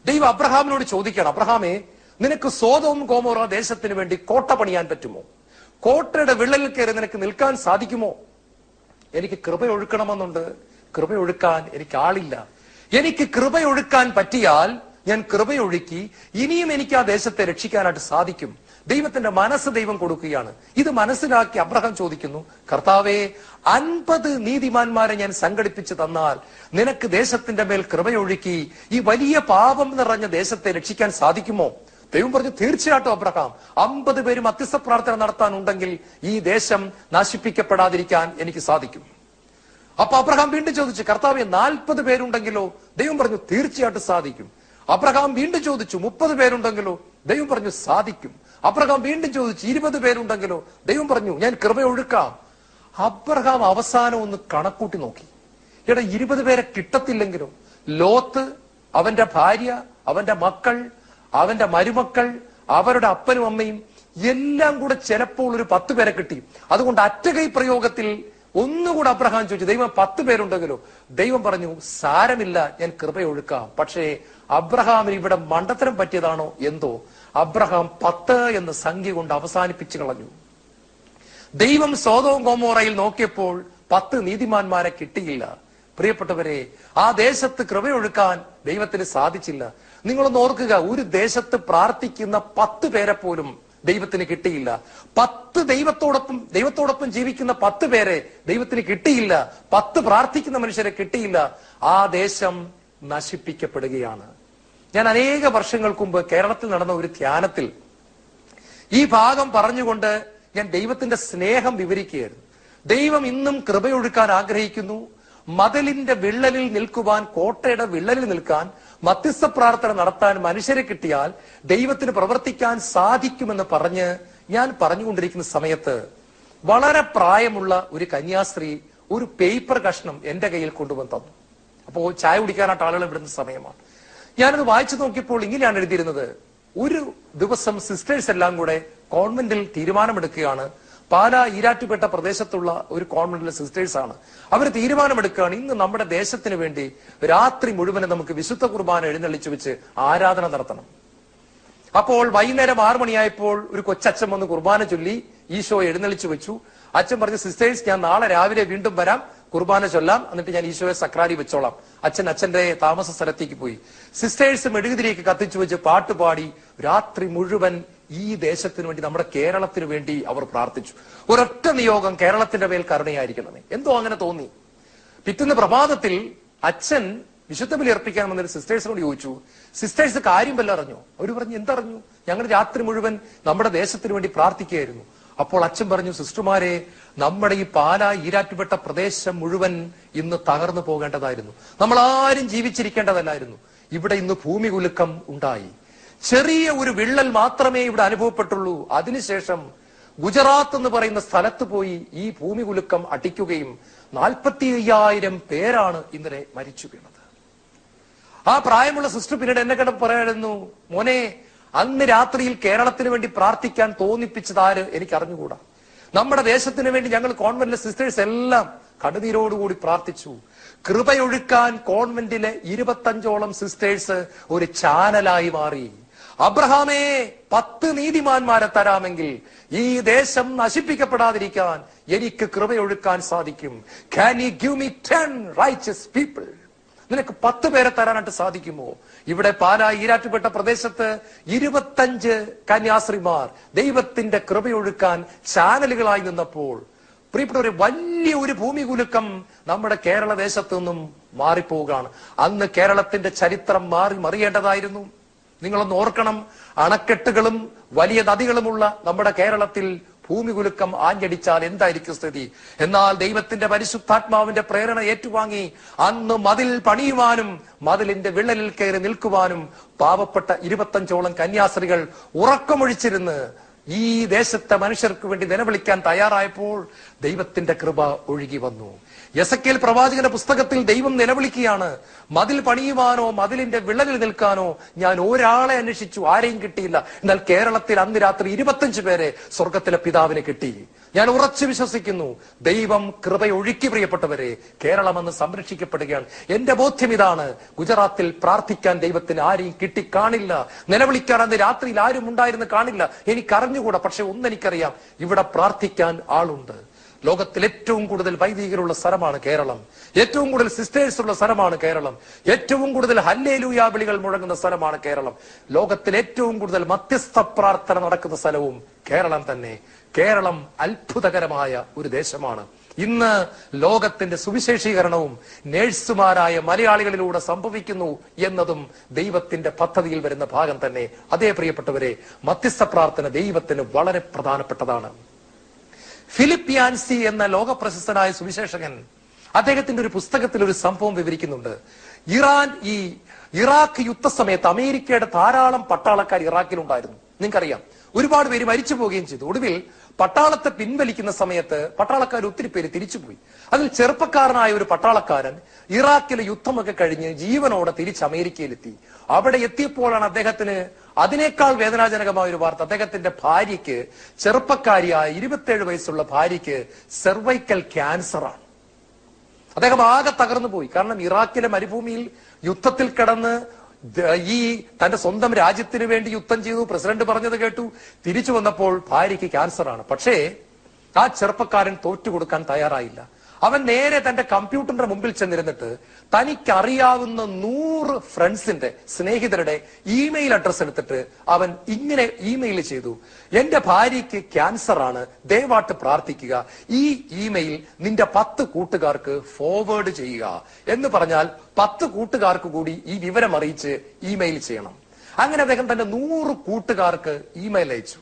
[SPEAKER 1] ദൈവം അബ്രഹാമിനോട് ചോദിക്കണം അബ്രഹാമേ നിനക്ക് സ്വതവും കോമോറ ദേശത്തിന് വേണ്ടി കോട്ട പണിയാൻ പറ്റുമോ? കോട്ടയുടെ വിള്ളലിൽ കയറി നിനക്ക് നിൽക്കാൻ സാധിക്കുമോ? എനിക്ക് കൃപയൊഴുക്കണമെന്നുണ്ട്. കൃപയൊഴുക്കാൻ എനിക്ക് ആളില്ല. എനിക്ക് കൃപയൊഴുക്കാൻ പറ്റിയാൽ ഞാൻ കൃപയൊഴുക്കി ഇനിയും എനിക്ക് ആ ദേശത്തെ രക്ഷിക്കാനായിട്ട് സാധിക്കും. ദൈവത്തിന്റെ മനസ്സ് ദൈവം കൊടുക്കുകയാണ്. ഇത് മനസ്സിലാക്കി അബ്രഹാം ചോദിക്കുന്നു കർത്താവെ അൻപത് നീതിമാന്മാരെ ഞാൻ സംഘടിപ്പിച്ചു തന്നാൽ നിനക്ക് ദേശത്തിന്റെ മേൽ കൃപയൊഴുക്കി ഈ വലിയ പാപം നിറഞ്ഞ ദേശത്തെ രക്ഷിക്കാൻ സാധിക്കുമോ? ദൈവം പറഞ്ഞു തീർച്ചയായിട്ടും അബ്രഹാം അമ്പത് പേര് മധ്യസ്ഥ പ്രാർത്ഥന നടത്താനുണ്ടെങ്കിൽ ഈ ദേശം നശിപ്പിക്കപ്പെടാതിരിക്കാൻ എനിക്ക് സാധിക്കും. അപ്പൊ അബ്രഹാം വീണ്ടും ചോദിച്ചു കർത്താവെ നാൽപ്പത് പേരുണ്ടെങ്കിലോ? ദൈവം പറഞ്ഞു തീർച്ചയായിട്ടും സാധിക്കും. അബ്രഹാം വീണ്ടും ചോദിച്ചു മുപ്പത് പേരുണ്ടെങ്കിലോ? ദൈവം പറഞ്ഞു സാധിക്കും. അബ്രഹാം വീണ്ടും ചോദിച്ചു ഇരുപത് പേരുണ്ടെങ്കിലോ? ദൈവം പറഞ്ഞു ഞാൻ കൃപ ഒഴുക്കാം. അബ്രഹാം അവസാനം ഒന്ന് കണക്കൂട്ടി നോക്കി. എടാ ഇരുപത് പേരെ കിട്ടത്തില്ലെങ്കിലും? ലോത്ത് അവന്റെ ഭാര്യ അവന്റെ മക്കൾ അവന്റെ മരുമക്കൾ അവരുടെ അപ്പനും അമ്മയും എല്ലാം കൂടെ ചിലപ്പോൾ ഒരു പത്ത് പേരെ കിട്ടി. അതുകൊണ്ട് അറ്റകൈ പ്രയോഗത്തിൽ ഒന്നുകൂടെ അബ്രഹാം ചോദിച്ചു ദൈവം പത്ത് പേരുണ്ടെങ്കിലോ? ദൈവം പറഞ്ഞു സാരമില്ല ഞാൻ കൃപയൊഴുക്കാം പക്ഷേ അബ്രഹാമിന് ഇവിടെ മണ്ടത്തരം പറ്റിയതാണോ എന്തോ? അബ്രഹാം പത്ത് എന്ന സംഖ്യ കൊണ്ട് അവസാനിപ്പിച്ചു കളഞ്ഞു. ദൈവം സോതവും കോമോറയിൽ നോക്കിയപ്പോൾ പത്ത് നീതിമാന്മാരെ കിട്ടിയില്ല. പ്രിയപ്പെട്ടവരെ ആ ദേശത്ത് കൃപയൊഴുക്കാൻ ദൈവത്തിന് സാധിച്ചില്ല. നിങ്ങളൊന്ന് ഓർക്കുക ഒരു ദേശത്ത് പ്രാർത്ഥിക്കുന്ന പത്ത് പേരെ പോലും ദൈവത്തിന് കിട്ടിയില്ല. പത്ത് ദൈവത്തോടൊപ്പം ദൈവത്തോടൊപ്പം ജീവിക്കുന്ന പത്ത് പേരെ ദൈവത്തിന് കിട്ടിയില്ല. പത്ത് പ്രാർത്ഥിക്കുന്ന മനുഷ്യരെ കിട്ടിയില്ല. ആ ദേശം നശിപ്പിക്കപ്പെടുകയാണ്. ഞാൻ അനേക വർഷങ്ങൾക്ക് മുമ്പ് കേരളത്തിൽ നടന്ന ഒരു ധ്യാനത്തിൽ ഈ ഭാഗം പറഞ്ഞുകൊണ്ട് ഞാൻ ദൈവത്തിന്റെ സ്നേഹം വിവരിക്കുകയായിരുന്നു. ദൈവം ഇന്നും കൃപയൊഴുക്കാൻ ആഗ്രഹിക്കുന്നു. മതിലിന്റെ വിള്ളലിൽ നിൽക്കുവാൻ കോട്ടയുടെ വിള്ളലിൽ നിൽക്കാൻ മധ്യസ്ഥ പ്രാർത്ഥന നടത്താൻ മനുഷ്യരെ കിട്ടിയാൽ ദൈവത്തിന് പ്രവർത്തിക്കാൻ സാധിക്കുമെന്ന് പറഞ്ഞ് ഞാൻ പറഞ്ഞുകൊണ്ടിരിക്കുന്ന സമയത്ത് വളരെ പ്രായമുള്ള ഒരു കന്യാസ്ത്രീ ഒരു പേപ്പർ കഷ്ണം എന്റെ കയ്യിൽ കൊണ്ടുവന്ന് തന്നു. അപ്പോൾ ചായ കുടിക്കാനായിട്ട് ആളുകൾ വിടുന്ന സമയമാണ്. ഞാനത് വായിച്ചു നോക്കിയപ്പോൾ ഇങ്ങനെയാണ് എഴുതിയിരുന്നത്. ഒരു ദിവസം സിസ്റ്റേഴ്സ് എല്ലാം കൂടെ കോൺവെന്റിൽ തീരുമാനമെടുക്കുകയാണ്. പാലാ ഈരാറ്റുപേട്ട പ്രദേശത്തുള്ള ഒരു കോൺവെന്റിലെ സിസ്റ്റേഴ്സ് ആണ്. അവർ തീരുമാനമെടുക്കുകയാണ്. ഇന്ന് നമ്മുടെ ദേശത്തിന് വേണ്ടി രാത്രി മുഴുവനും നമുക്ക് വിശുദ്ധ കുർബാന എഴുന്നള്ളിച്ചു വെച്ച് ആരാധന നടത്തണം. അപ്പോൾ വൈകുന്നേരം ആറു മണിയായപ്പോൾ ഒരു കൊച്ചച്ഛൻ വന്ന് കുർബാന ചൊല്ലി ഈശോ എഴുന്നള്ളിച്ചു വെച്ചു. അച്ഛൻ പറഞ്ഞു സിസ്റ്റേഴ്സ് ഞാൻ നാളെ രാവിലെ വീണ്ടും വരാം. കുർബാന ചൊല്ലാം എന്നിട്ട് ഞാൻ ഈശോയെ സക്രാരി വെച്ചോളാം. അച്ഛൻ അച്ഛന്റെ താമസ സ്ഥലത്തേക്ക് പോയി. സിസ്റ്റേഴ്സ് മെഴുകുതിരിയൊക്കെ കത്തിച്ചു വെച്ച് പാട്ടുപാടി രാത്രി മുഴുവൻ ഈ ദേശത്തിന് വേണ്ടി നമ്മുടെ കേരളത്തിന് വേണ്ടി അവർ പ്രാർത്ഥിച്ചു. ഒരൊറ്റ നിയോഗം കേരളത്തിന്റെ മേൽ കരുണയായിരിക്കണമേ. എന്തോ അങ്ങനെ തോന്നി. പിറ്റുന്ന പ്രഭാതത്തിൽ അച്ഛൻ വിശുദ്ധ ബലി അർപ്പിക്കാൻ വന്നൊരു സിസ്റ്റേഴ്സിനോട് ചോദിച്ചു. സിസ്റ്റേഴ്സ് കാര്യം വല്ല അറിഞ്ഞോ? അവർ പറഞ്ഞു എന്തറിഞ്ഞു? ഞങ്ങൾ രാത്രി മുഴുവൻ നമ്മുടെ ദേശത്തിന് വേണ്ടി പ്രാർത്ഥിക്കുകയായിരുന്നു. അപ്പോൾ അച്ഛൻ പറഞ്ഞു സിസ്റ്റർമാരെ നമ്മുടെ ഈ പാല ഈരാറ്റുപെട്ട പ്രദേശം മുഴുവൻ ഇന്ന് തകർന്നു പോകേണ്ടതായിരുന്നു. നമ്മൾ ആരും ജീവിച്ചിരിക്കേണ്ടതല്ലായിരുന്നു. ഇവിടെ ഇന്ന് ഭൂമി കുലുക്കം ഉണ്ടായി. ചെറിയ ഒരു വിള്ളൽ മാത്രമേ ഇവിടെ അനുഭവപ്പെട്ടുള്ളൂ. അതിനുശേഷം ഗുജറാത്ത് എന്ന് പറയുന്ന സ്ഥലത്ത് പോയി ഈ ഭൂമി കുലുക്കം അടിക്കുകയും നാൽപ്പത്തി അയ്യായിരം പേരാണ് ഇന്നലെ മരിച്ചു വീണത്. ആ പ്രായമുള്ള സിസ്റ്റർ പിന്നീട് എന്നെ കണ്ട പറയായിരുന്നു മോനെ അന്ന് രാത്രിയിൽ കേരളത്തിന് വേണ്ടി പ്രാർത്ഥിക്കാൻ തോന്നിപ്പിച്ചതാര് എനിക്ക് അറിഞ്ഞുകൂടാ നമ്മുടെ ദേശത്തിന് വേണ്ടി ഞങ്ങൾ കോൺവെന്റിലെ സിസ്റ്റേഴ്സ് എല്ലാം കടുനീരോടുകൂടി പ്രാർത്ഥിച്ചു. കൃപയൊഴുക്കാൻ കോൺവെന്റിലെ ഇരുപത്തഞ്ചോളം സിസ്റ്റേഴ്സ് ഒരു ചാനലായി മാറി. അബ്രഹാമേ പത്ത് നീതിമാന്മാരെ തരാമെങ്കിൽ ഈ ദേശം നശിപ്പിക്കപ്പെടാതിരിക്കാൻ എനിക്ക് കൃപയൊഴുക്കാൻ സാധിക്കും. Can you give me ten riches people നിനക്ക് പത്ത് പേരെ തരാനായിട്ട് സാധിക്കുമോ? ഇവിടെ പാലാ ഈരാറ്റുപെട്ട പ്രദേശത്ത് ഇരുപത്തഞ്ച് കന്യാസ്ത്രീമാർ ദൈവത്തിന്റെ കൃപയൊഴുക്കാൻ ചാനലുകളായി നിന്നപ്പോൾ പ്രിയപ്പെട്ട ഒരു വലിയ ഒരു ഭൂമി കുലുക്കം നമ്മുടെ കേരള ദേശത്തു നിന്നും മാറിപ്പോവുകയാണ്. അന്ന് കേരളത്തിന്റെ ചരിത്രം മാറി മറിയേണ്ടതായിരുന്നു. നിങ്ങളൊന്ന് ഓർക്കണം അണക്കെട്ടുകളും വലിയ നദികളുമുള്ള നമ്മുടെ കേരളത്തിൽ ഭൂമി കുലുക്കം ആഞ്ഞടിച്ചാൽ എന്തായിരിക്കും സ്ഥിതി? എന്നാൽ ദൈവത്തിന്റെ പരിശുദ്ധാത്മാവിന്റെ പ്രേരണ ഏറ്റുവാങ്ങി അന്ന് മതിൽ പണിയുവാനും മതിലിന്റെ വിള്ളലിൽ കയറി നിൽക്കുവാനും പാവപ്പെട്ട ഇരുപത്തഞ്ചോളം കന്യാസ്ത്രീകൾ ഉറക്കമൊഴിച്ചിരുന്ന് ഈ ദേശത്തെ മനുഷ്യർക്ക് വേണ്ടി നിലവിളിക്കാൻ തയ്യാറായപ്പോൾ ദൈവത്തിന്റെ കൃപ ഒഴുകി വന്നു. യസക്കേൽ പ്രവാചകന്റെ പുസ്തകത്തിൽ ദൈവം നിലവിളിക്കുകയാണ്. മതിൽ പണിയുവാനോ മതിലിന്റെ വിള്ളലിൽ നിൽക്കാനോ ഞാൻ ഒരാളെ അന്വേഷിച്ചു ആരെയും കിട്ടിയില്ല. എന്നാൽ കേരളത്തിൽ അന്ന് രാത്രി ഇരുപത്തഞ്ച് പേരെ സ്വർഗത്തിലെ പിതാവിനെ കിട്ടി. ഞാൻ ഉറച്ചു വിശ്വസിക്കുന്നു ദൈവം കൃപയൊഴുക്കി പ്രിയപ്പെട്ടവരെ കേരളം സംരക്ഷിക്കപ്പെടുകയാണ്. എന്റെ ബോധ്യം ഇതാണ് ഗുജറാത്തിൽ പ്രാർത്ഥിക്കാൻ ദൈവത്തിന് ആരെയും കിട്ടിക്കാണില്ല. നിലവിളിക്കാൻ അന്ന് രാത്രിയിൽ ആരും ഉണ്ടായിരുന്നു കാണില്ല. എനിക്കറിഞ്ഞുകൂടാ പക്ഷെ ഒന്നെനിക്കറിയാം ഇവിടെ പ്രാർത്ഥിക്കാൻ ആളുണ്ട്. ലോകത്തിൽ ഏറ്റവും കൂടുതൽ വൈദികരുള്ള സ്ഥലമാണ് കേരളം. ഏറ്റവും കൂടുതൽ സിസ്റ്റേഴ്സ് ഉള്ള സ്ഥലമാണ് കേരളം. ഏറ്റവും കൂടുതൽ ഹല്ലേലൂയാ വിളികൾ മുഴങ്ങുന്ന സ്ഥലമാണ് കേരളം. ലോകത്തിൽ ഏറ്റവും കൂടുതൽ മധ്യസ്ഥ പ്രാർത്ഥന നടക്കുന്ന സ്ഥലവും കേരളം തന്നെ. കേരളം അത്ഭുതകരമായ ഒരു ദേശമാണ്. ഇന്ന് ലോകത്തിന്റെ സുവിശേഷീകരണവും നേഴ്സുമാരായ മലയാളികളിലൂടെ സംഭവിക്കുന്നു എന്നതും ദൈവത്തിന്റെ പദ്ധതിയിൽ വരുന്ന ഭാഗം തന്നെ. അതേ പ്രിയപ്പെട്ടവരെ മധ്യസ്ഥ പ്രാർത്ഥന ദൈവത്തിന് വളരെ പ്രധാനപ്പെട്ടതാണ്. ഫിലിപ്പ് യാൻസി എന്ന ലോകപ്രശസ്തനായ സുവിശേഷകൻ അദ്ദേഹത്തിന്റെ ഒരു പുസ്തകത്തിൽ ഒരു സംഭവം വിവരിക്കുന്നുണ്ട്. ഇറാൻ ഈ ഇറാഖ് യുദ്ധസമയത്ത് അമേരിക്കയുടെ ധാരാളം പട്ടാളക്കാർ ഇറാഖിലുണ്ടായിരുന്നു. നിങ്ങൾക്കറിയാം. ഒരുപാട് പേര് മരിച്ചു പോവുകയും ചെയ്തു. ഒടുവിൽ പട്ടാളത്തെ പിൻവലിക്കുന്ന സമയത്ത് പട്ടാളക്കാർ ഒത്തിരി പേര് തിരിച്ചുപോയി. അതിൽ ചെറുപ്പക്കാരനായ ഒരു പട്ടാളക്കാരൻ ഇറാഖിലെ യുദ്ധമൊക്കെ കഴിഞ്ഞ് ജീവനോടെ തിരിച്ച് അമേരിക്കയിലെത്തി. അവിടെ എത്തിയപ്പോഴാണ് അദ്ദേഹത്തിന് അതിനേക്കാൾ വേദനാജനകമായ ഒരു വാർത്ത. അദ്ദേഹത്തിന്റെ ഭാര്യയ്ക്ക് ചെറുപ്പക്കാരിയായ ഇരുപത്തിയേഴ് വയസ്സുള്ള ഭാര്യയ്ക്ക് സെർവൈക്കൽ ക്യാൻസറാണ് അദ്ദേഹം ആകെ തകർന്നു പോയി. കാരണം ഇറാഖിലെ മരുഭൂമിയിൽ യുദ്ധത്തിൽ കിടന്ന് ഈ തന്റെ സ്വന്തം രാജ്യത്തിന് വേണ്ടി യുദ്ധം ചെയ്തു. പ്രസിഡന്റ് പറഞ്ഞത് കേട്ടു. തിരിച്ചു വന്നപ്പോൾ ഭാര്യയ്ക്ക് ക്യാൻസർ ആണ്. പക്ഷേ ആ ചെറുപ്പക്കാരൻ തോറ്റു കൊടുക്കാൻ തയ്യാറായില്ല. അവൻ നേരെ തന്റെ കമ്പ്യൂട്ടറിന്റെ മുമ്പിൽ ചെന്നിരുന്നിട്ട് തനിക്കറിയാവുന്ന നൂറ് ഫ്രണ്ട്സിന്റെ സ്നേഹിതരുടെ ഇമെയിൽ അഡ്രസ് എടുത്തിട്ട് അവൻ ഇങ്ങനെ ഇമെയിൽ ചെയ്തു. എന്റെ ഭാര്യയ്ക്ക് ക്യാൻസർ ആണ് ദയവാട്ട് പ്രാർത്ഥിക്കുക. ഈ ഇമെയിൽ നിന്റെ പത്ത് കൂട്ടുകാർക്ക് ഫോർവേഡ് ചെയ്യുക. എന്ന് പറഞ്ഞാൽ പത്ത് കൂട്ടുകാർക്ക് കൂടി ഈ വിവരം അറിയിച്ച് ഇമെയിൽ ചെയ്യണം. അങ്ങനെ അദ്ദേഹം തന്റെ നൂറ് കൂട്ടുകാർക്ക് ഇമെയിൽ അയച്ചു.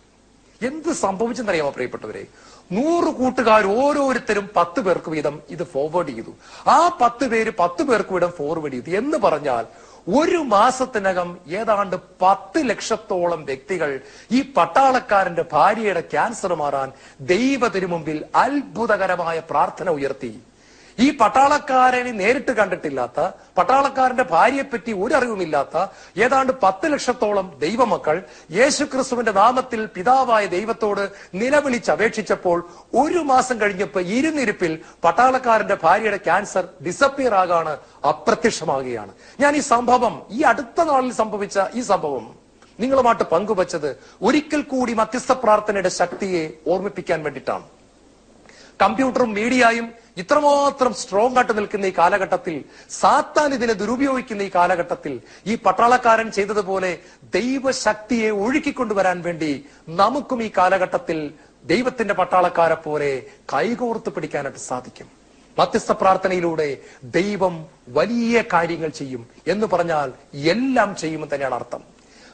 [SPEAKER 1] എന്ത് സംഭവിച്ചെന്നറിയാമോ പ്രിയപ്പെട്ടവരെ? നൂറ് കൂട്ടുകാർ ഓരോരുത്തരും പത്ത് പേർക്ക് വീതം ഇത് ഫോർവേഡ് ചെയ്തു. ആ പത്ത് പേര് പത്ത് പേർക്ക് വീതം ഫോർവേഡ് ചെയ്തു. എന്ന് പറഞ്ഞാൽ ഒരു മാസത്തിനകം ഏതാണ്ട് പത്ത് ലക്ഷത്തോളം വ്യക്തികൾ ഈ പട്ടാളക്കാരന്റെ ഭാര്യയുടെ ക്യാൻസർ മാറാൻ ദൈവത്തിനു മുമ്പിൽ അത്ഭുതകരമായ പ്രാർത്ഥന ഉയർത്തി. ഈ പട്ടാളക്കാരനെ നേരിട്ട് കണ്ടിട്ടില്ലാത്ത പട്ടാളക്കാരന്റെ ഭാര്യയെപ്പറ്റി ഒരു അറിവുമില്ലാത്ത ഏതാണ്ട് പത്ത് ലക്ഷത്തോളം ദൈവമക്കൾ യേശുക്രിസ്തുവിന്റെ നാമത്തിൽ പിതാവായ ദൈവത്തോട് നിലവിളിച്ച് അപേക്ഷിച്ചപ്പോൾ ഒരു മാസം കഴിഞ്ഞപ്പോൾ ഇരുന്നിരിപ്പിൽ പട്ടാളക്കാരന്റെ ഭാര്യയുടെ ക്യാൻസർ ഡിസപ്പിയർ ആകാണ് അപ്രത്യക്ഷമാകുകയാണ്. ഞാൻ ഈ സംഭവം ഈ അടുത്ത നാളിൽ സംഭവിച്ച ഈ സംഭവം നിങ്ങളുമായിട്ട് പങ്കുവച്ചത് ഒരിക്കൽ കൂടി മധ്യസ്ഥ പ്രാർത്ഥനയുടെ ശക്തിയെ ഓർമ്മിപ്പിക്കാൻ വേണ്ടിയിട്ടാണ്. കമ്പ്യൂട്ടറും മീഡിയയും ഇത്രമാത്രം സ്ട്രോങ് ആയിട്ട് നിൽക്കുന്ന ഈ കാലഘട്ടത്തിൽ സാത്താൻ ഇതിനെ ദുരുപയോഗിക്കുന്ന ഈ കാലഘട്ടത്തിൽ ഈ പട്ടാളക്കാരൻ ചെയ്തതുപോലെ ദൈവശക്തിയെ ഒഴുക്കിക്കൊണ്ടുവരാൻ വേണ്ടി നമുക്കും ഈ കാലഘട്ടത്തിൽ ദൈവത്തിന്റെ പട്ടാളക്കാരെ പോലെ കൈകോർത്ത് പിടിക്കാനായിട്ട് സാധിക്കും. മധ്യസ്ഥ പ്രാർത്ഥനയിലൂടെ ദൈവം വലിയ കാര്യങ്ങൾ ചെയ്യും എന്ന് പറഞ്ഞാൽ എല്ലാം ചെയ്യുമെന്ന് തന്നെയാണ് അർത്ഥം.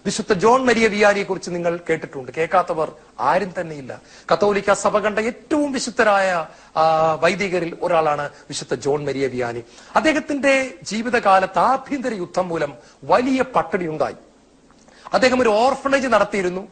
[SPEAKER 1] വിശുദ്ധ ജോൺ മരിയ വിയാരിയെ കുറിച്ച് നിങ്ങൾ കേട്ടിട്ടുണ്ട്. കേൾക്കാത്തവർ ആരും തന്നെയില്ല. കത്തോലിക്ക സഭ കണ്ട ഏറ്റവും വിശുദ്ധരായ വൈദികരിൽ ഒരാളാണ് വിശുദ്ധ ജോൺ മരിയ വിയാനി. അദ്ദേഹത്തിന്റെ ജീവിതകാലത്ത് ആഭ്യന്തര യുദ്ധം മൂലം വലിയ പട്ടിണി ഉണ്ടായി അദ്ദേഹം ഒരു ഓർഫണേജ് നടത്തിയിരുന്നു.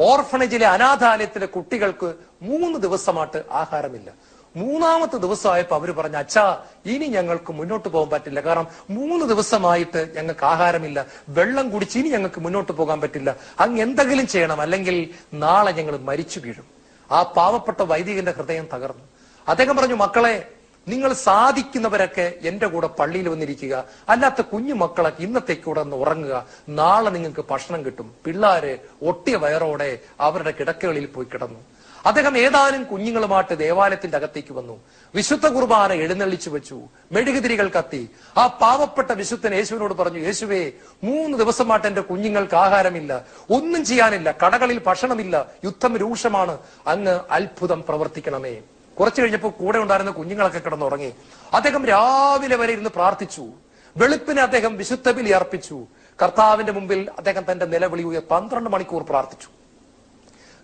[SPEAKER 1] ഓർഫണേജിലെ അനാഥാലയത്തിലെ കുട്ടികൾക്ക് മൂന്ന് ദിവസമായിട്ട് ആഹാരമില്ല. മൂന്നാമത്തെ ദിവസമായപ്പോ അവർ പറഞ്ഞു അച്ഛാ ഇനി ഞങ്ങൾക്ക് മുന്നോട്ട് പോകാൻ പറ്റില്ല. കാരണം മൂന്ന് ദിവസമായിട്ട് ഞങ്ങൾക്ക് ആഹാരമില്ല. വെള്ളം കുടിച്ച് ഇനി ഞങ്ങൾക്ക് മുന്നോട്ട് പോകാൻ പറ്റില്ല. അങ്ങ് എന്തെങ്കിലും ചെയ്യണം. അല്ലെങ്കിൽ നാളെ ഞങ്ങൾ മരിച്ചു വീഴും. ആ പാവപ്പെട്ട വൈദികന്റെ ഹൃദയം തകർന്നു. അദ്ദേഹം പറഞ്ഞു മക്കളെ നിങ്ങൾ സാധിക്കുന്നവരൊക്കെ എന്റെ കൂടെ പള്ളിയിൽ വന്നിരിക്കുക. അല്ലാത്ത കുഞ്ഞു മക്കളൊക്കെ ഇന്നത്തേക്ക് കൂടെ ഒന്ന് ഉറങ്ങുക. നാളെ നിങ്ങൾക്ക് ഭക്ഷണം കിട്ടും. പിള്ളാര് ഒട്ടിയ വയറോടെ അവരുടെ കിടക്കകളിൽ പോയി കിടന്നു. അദ്ദേഹം ഏതാനും കുഞ്ഞുങ്ങളുമായിട്ട് ദേവാലയത്തിന്റെ അകത്തേക്ക് വന്നു. വിശുദ്ധ കുർബാന എഴുന്നള്ളിച്ചു വെച്ചു. മെഴുകുതിരികൾ കത്തി. ആ പാവപ്പെട്ട വിശുദ്ധൻ യേശുവിനോട് പറഞ്ഞു യേശുവേ മൂന്ന് ദിവസമായിട്ട് എന്റെ കുഞ്ഞുങ്ങൾക്ക് ആഹാരമില്ല. ഒന്നും ചെയ്യാനില്ല. കടകളിൽ ഭക്ഷണമില്ല. യുദ്ധം രൂക്ഷമാണ്. അങ്ങ് അത്ഭുതം പ്രവർത്തിക്കണമേ. കുറച്ചു കഴിഞ്ഞപ്പോൾ കൂടെ ഉണ്ടായിരുന്ന കുഞ്ഞുങ്ങളൊക്കെ കിടന്നുറങ്ങി. അദ്ദേഹം രാവിലെ വരെ ഇരുന്ന് പ്രാർത്ഥിച്ചു. വെളുപ്പിന് അദ്ദേഹം വിശുദ്ധ ബലി അർപ്പിച്ചു കർത്താവിന്റെ മുമ്പിൽ അദ്ദേഹം തന്റെ നിലവിളി പന്ത്രണ്ട് മണിക്കൂർ പ്രാർത്ഥിച്ചു.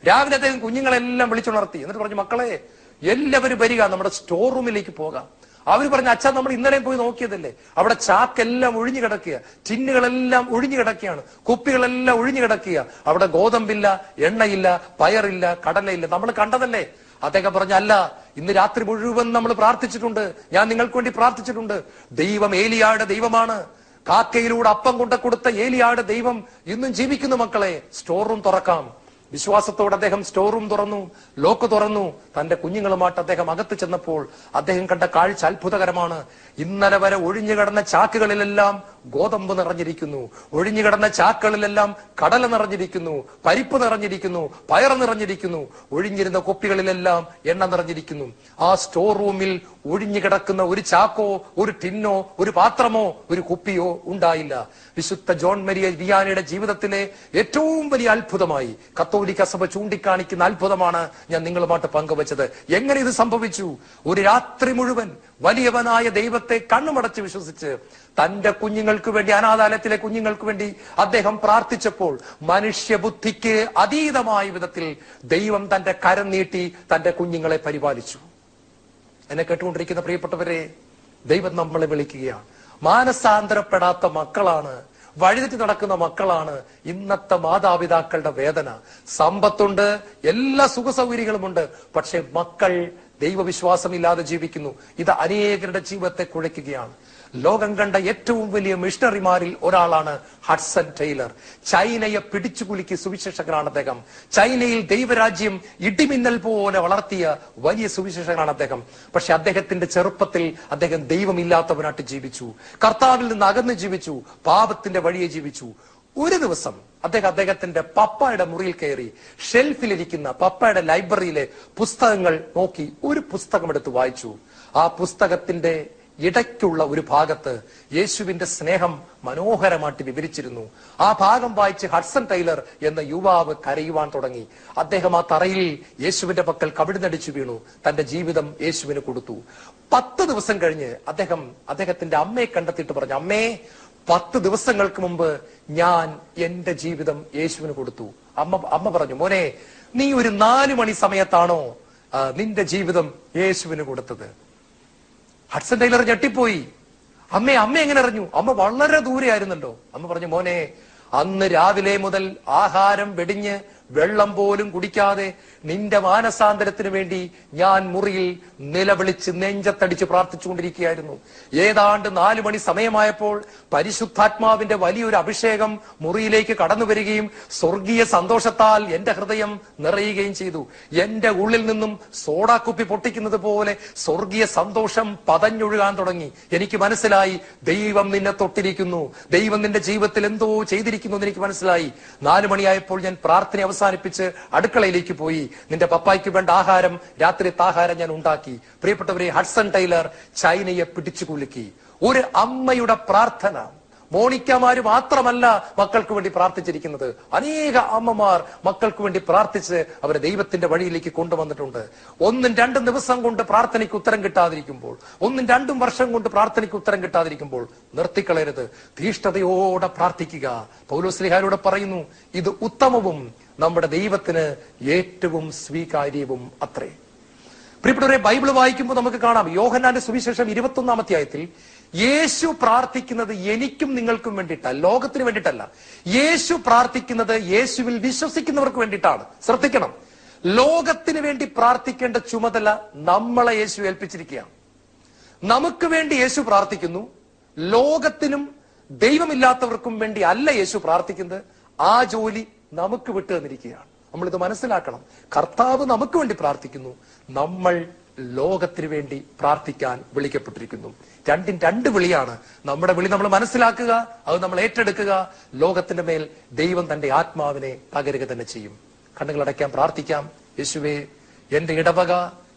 [SPEAKER 1] രാവിലെ അദ്ദേഹം കുഞ്ഞുങ്ങളെല്ലാം വിളിച്ചുണർത്തി. എന്നിട്ട് പറഞ്ഞു മക്കളെ എല്ലാവരും വരിക നമ്മുടെ സ്റ്റോർ റൂമിലേക്ക് പോകാം. അവർ പറഞ്ഞു അച്ഛാ നമ്മൾ ഇന്നലെ പോയി നോക്കിയതല്ലേ? അവിടെ ചാക്കെല്ലാം ഒഴിഞ്ഞു കിടക്കുക. ടിന്നുകളെല്ലാം ഒഴിഞ്ഞു കിടക്കുകയാണ്. കുപ്പികളെല്ലാം ഒഴിഞ്ഞു കിടക്കുക. അവിടെ ഗോതമ്പില്ല എണ്ണയില്ല പയറില്ല കടലയില്ല. നമ്മൾ കണ്ടതല്ലേ? അദ്ദേഹം പറഞ്ഞു അല്ല ഇന്ന് രാത്രി മുഴുവൻ നമ്മൾ പ്രാർത്ഥിച്ചിട്ടുണ്ട്. ഞാൻ നിങ്ങൾക്ക് വേണ്ടി പ്രാർത്ഥിച്ചിട്ടുണ്ട്. ദൈവം ഏലിയാട് ദൈവമാണ്. കാക്കയിലൂടെ അപ്പം കൊണ്ട കൊടുത്ത ഏലിയാട് ദൈവം ഇന്നും ജീവിക്കുന്നു മക്കളെ. സ്റ്റോർ റൂം തുറക്കാം. വിശ്വാസത്തോടെ അദ്ദേഹം സ്റ്റോർ റൂം തുറന്നു ലോക്ക് തുറന്നു. തന്റെ കുഞ്ഞുങ്ങളുമായിട്ട് അദ്ദേഹം അകത്ത് ചെന്നപ്പോൾ അദ്ദേഹം കണ്ട കാഴ്ച അത്ഭുതകരമാണ്. ഇന്നലെ വരെ ഒഴിഞ്ഞു കിടന്ന ചാക്കുകളിലെല്ലാം ഗോതമ്പ് നിറഞ്ഞിരിക്കുന്നു. ഒഴിഞ്ഞു കിടന്ന ചാക്കുകളിലെല്ലാം കടല നിറഞ്ഞിരിക്കുന്നു. പരിപ്പ് നിറഞ്ഞിരിക്കുന്നു. പയർ നിറഞ്ഞിരിക്കുന്നു. ഒഴിഞ്ഞിരുന്ന കുപ്പികളിലെല്ലാം എണ്ണ നിറഞ്ഞിരിക്കുന്നു. ആ സ്റ്റോർ റൂമിൽ ഒഴിഞ്ഞു കിടക്കുന്ന ഒരു ചാക്കോ ഒരു ടിന്നോ ഒരു പാത്രമോ ഒരു കുപ്പിയോ ഉണ്ടായില്ല. വിശുദ്ധ ജോൺ മരിയ വിയാനിയുടെ ജീവിതത്തിലെ ഏറ്റവും വലിയ അത്ഭുതമായി കത്തോലിക്ക സഭ ചൂണ്ടിക്കാണിക്കുന്ന അത്ഭുതമാണ് ഞാൻ നിങ്ങളുമായിട്ട് പങ്കുവച്ചത്. എങ്ങനെ ഇത് സംഭവിച്ചു? ഒരു രാത്രി മുഴുവൻ വലിയവനായ ദൈവത്തെ കണ്ണുമടച്ച് വിശ്വസിച്ച് തന്റെ കുഞ്ഞുങ്ങൾക്ക് വേണ്ടി അനാഥാലയത്തിലെ കുഞ്ഞുങ്ങൾക്ക് വേണ്ടി അദ്ദേഹം പ്രാർത്ഥിച്ചപ്പോൾ മനുഷ്യബുദ്ധിക്ക് അതീതമായ വിധത്തിൽ ദൈവം തന്റെ കരം നീട്ടി തന്റെ കുഞ്ഞുങ്ങളെ പരിപാലിച്ചു. എന്നെ കേട്ടുകൊണ്ടിരിക്കുന്ന പ്രിയപ്പെട്ടവരെ ദൈവം നമ്മളെ വിളിക്കുകയാണ്. മാനസാന്തരപ്പെടാത്ത മക്കളാണ് വഴിതെറ്റി നടക്കുന്ന മക്കളാണ് ഇന്നത്തെ മാതാപിതാക്കളുടെ വേദന. സമ്പത്തുണ്ട് എല്ലാ സുഖ സൗകര്യങ്ങളുമുണ്ട് പക്ഷെ മക്കൾ ദൈവവിശ്വാസമില്ലാതെ ജീവിക്കുന്നു. ഇത് അനേകരുടെ ജീവിതത്തെ കുഴയ്ക്കുകയാണ്. ലോകം കണ്ട ഏറ്റവും വലിയ മിഷണറിമാരിൽ ഒരാളാണ് ഹഡ്സൺ ടൈലർ ചൈനയെ പിടിച്ചു കുലുക്കി സുവിശേഷകനാണ് അദ്ദേഹം. ചൈനയിൽ ദൈവരാജ്യം ഇടിമിന്നൽ പോലെ വളർത്തിയ വലിയ സുവിശേഷകനാണ് അദ്ദേഹം. പക്ഷെ അദ്ദേഹത്തിന്റെ ചെറുപ്പത്തിൽ അദ്ദേഹം ദൈവമില്ലാത്തവനായിട്ട് ജീവിച്ചു. കർത്താവിൽ നിന്ന് അകന്ന് ജീവിച്ചു. പാപത്തിന്റെ വഴിയെ ജീവിച്ചു. ഒരു ദിവസം അദ്ദേഹം അദ്ദേഹത്തിന്റെ പപ്പായുടെ മുറിയിൽ കയറി ഷെൽഫിലിരിക്കുന്ന പപ്പായുടെ ലൈബ്രറിയിലെ പുസ്തകങ്ങൾ നോക്കി ഒരു പുസ്തകം എടുത്ത് വായിച്ചു. ആ പുസ്തകത്തിന്റെ ഇടയ്ക്കുള്ള ഒരു ഭാഗത്ത് യേശുവിന്റെ സ്നേഹം മനോഹരമായിട്ട് വിവരിച്ചിരുന്നു. ആ ഭാഗം വായിച്ച് ഹഡ്സൺ ടൈലർ എന്ന യുവാവ് കരയുവാൻ തുടങ്ങി. അദ്ദേഹം ആ തറയിൽ യേശുവിന്റെ പക്കൽ കവിടുന്നടിച്ചു വീണു. തന്റെ ജീവിതം യേശുവിന് കൊടുത്തു. പത്ത് ദിവസം കഴിഞ്ഞ് അദ്ദേഹം അദ്ദേഹത്തിന്റെ അമ്മയെ കണ്ടെത്തിയിട്ട് പറഞ്ഞു അമ്മേ പത്ത് ദിവസങ്ങൾക്ക് മുമ്പ് ഞാൻ എന്റെ ജീവിതം യേശുവിന് കൊടുത്തു. അമ്മ അമ്മ പറഞ്ഞു മോനെ നീ ഒരു നാലു മണി സമയത്താണോ നിന്റെ ജീവിതം യേശുവിന് കൊടുത്തത്? ഹഡ്സൺ ടൈലർ ഞെട്ടിപ്പോയി. അമ്മേ അമ്മ എങ്ങനെ അറിഞ്ഞു? അമ്മ വളരെ ദൂരെ ആയിരുന്നല്ലോ അമ്മ പറഞ്ഞു മോനെ അന്ന് രാവിലെ മുതൽ ആഹാരം വെടിഞ്ഞ് വെള്ളം പോലും കുടിക്കാതെ നിന്റെ മാനസാന്തരത്തിന് വേണ്ടി ഞാൻ മുറിയിൽ നിലവിളിച്ച് നെഞ്ചത്തടിച്ച് പ്രാർത്ഥിച്ചുകൊണ്ടിരിക്കുകയായിരുന്നു. ഏതാണ്ട് നാലു മണി സമയമായപ്പോൾ പരിശുദ്ധാത്മാവിന്റെ വലിയൊരു അഭിഷേകം മുറിയിലേക്ക് കടന്നു വരികയും സ്വർഗീയ സന്തോഷത്താൽ എന്റെ ഹൃദയം നിറയുകയും ചെയ്തു. എന്റെ ഉള്ളിൽ നിന്നും സോഡാക്കുപ്പി പൊട്ടിക്കുന്നത് പോലെ സ്വർഗീയ സന്തോഷം പതഞ്ഞൊഴുകാൻ തുടങ്ങി. എനിക്ക് മനസ്സിലായി ദൈവം നിന്നെ തൊട്ടിരിക്കുന്നു. ദൈവം നിന്റെ ജീവിതത്തിൽ എന്തോ ചെയ്തിരിക്കുന്നു എന്ന് എനിക്ക് മനസ്സിലായി. നാലു മണിയായപ്പോൾ ഞാൻ പ്രാർത്ഥന അവസാനിപ്പിച്ച് അടുക്കളയിലേക്ക് പോയി. നിന്റെ പപ്പായ്ക്ക് വേണ്ട ആഹാരം രാത്രിത്തെ ആഹാരം ഞാൻ ഉണ്ടാക്കി. പ്രിയപ്പെട്ടവരെ ഹഡ്സൺ ടൈലർ ചൈനയെ പിടിച്ചു കുലുക്കി. ഒരു അമ്മയുടെ പ്രാർത്ഥന. മോണിക്കമാര് മാത്രമല്ല മക്കൾക്ക് വേണ്ടി പ്രാർത്ഥിച്ചിരിക്കുന്നത്. അനേക അമ്മമാർ മക്കൾക്ക് വേണ്ടി പ്രാർത്ഥിച്ച് അവരെ ദൈവത്തിന്റെ വഴിയിലേക്ക് കൊണ്ടുവന്നിട്ടുണ്ട്. ഒന്നും രണ്ടും ദിവസം കൊണ്ട് പ്രാർത്ഥനയ്ക്ക് ഉത്തരം കിട്ടാതിരിക്കുമ്പോൾ ഒന്നും രണ്ടും വർഷം കൊണ്ട് പ്രാർത്ഥനയ്ക്ക് ഉത്തരം കിട്ടാതിരിക്കുമ്പോൾ നിർത്തിക്കളയരുത്. തീഷ്ണതയോടെ പ്രാർത്ഥിക്കുക. പൗലോസ്ലിഹാരോട് പറയുന്നു ഇത് ഉത്തമവും നമ്മുടെ ദൈവത്തിന് ഏറ്റവും സ്വീകാര്യവും അത്രേ. പ്രിയപ്പെട്ടവരെ ബൈബിൾ വായിക്കുമ്പോൾ നമുക്ക് കാണാം. യോഹന്നാന്റെ സുവിശേഷം ഇരുപത്തൊന്നാം അധ്യായത്തിൽ യേശു പ്രാർത്ഥിക്കുന്നത് എനിക്കും നിങ്ങൾക്കും വേണ്ടിയിട്ടല്ല ലോകത്തിന് വേണ്ടിയിട്ടല്ല. യേശു പ്രാർത്ഥിക്കുന്നത് യേശുവിൽ വിശ്വസിക്കുന്നവർക്ക് വേണ്ടിയിട്ടാണ്. ശ്രദ്ധിക്കണം. ലോകത്തിന് വേണ്ടി പ്രാർത്ഥിക്കേണ്ട ചുമതല നമ്മളെ യേശു ഏൽപ്പിച്ചിരിക്കുകയാണ്. നമുക്ക് വേണ്ടി യേശു പ്രാർത്ഥിക്കുന്നു. ലോകത്തിനും ദൈവമില്ലാത്തവർക്കും വേണ്ടി അല്ല യേശു പ്രാർത്ഥിക്കുന്നത്. ആ ജോലി നമുക്ക് വിട്ടു തന്നിരിക്കുകയാണ്. നമ്മൾ ഇത് മനസ്സിലാക്കണം. കർത്താവ് നമുക്ക് വേണ്ടി പ്രാർത്ഥിക്കുന്നു. നമ്മൾ ലോകത്തിന് വേണ്ടി പ്രാർത്ഥിക്കാൻ വിളിക്കപ്പെട്ടിരിക്കുന്നു. രണ്ടും രണ്ട് വിളിയാണ് നമ്മുടെ വിളി നമ്മൾ മനസ്സിലാക്കുക അത് നമ്മൾ ഏറ്റെടുക്കുക. ലോകത്തിന്റെ മേൽ ദൈവം തന്റെ ആത്മാവിനെ പകരുക തന്നെ ചെയ്യും. കണ്ണുകൾ അടയ്ക്കാൻ പ്രാർത്ഥിക്കാം. യേശുവേ എന്റെ ഇടവക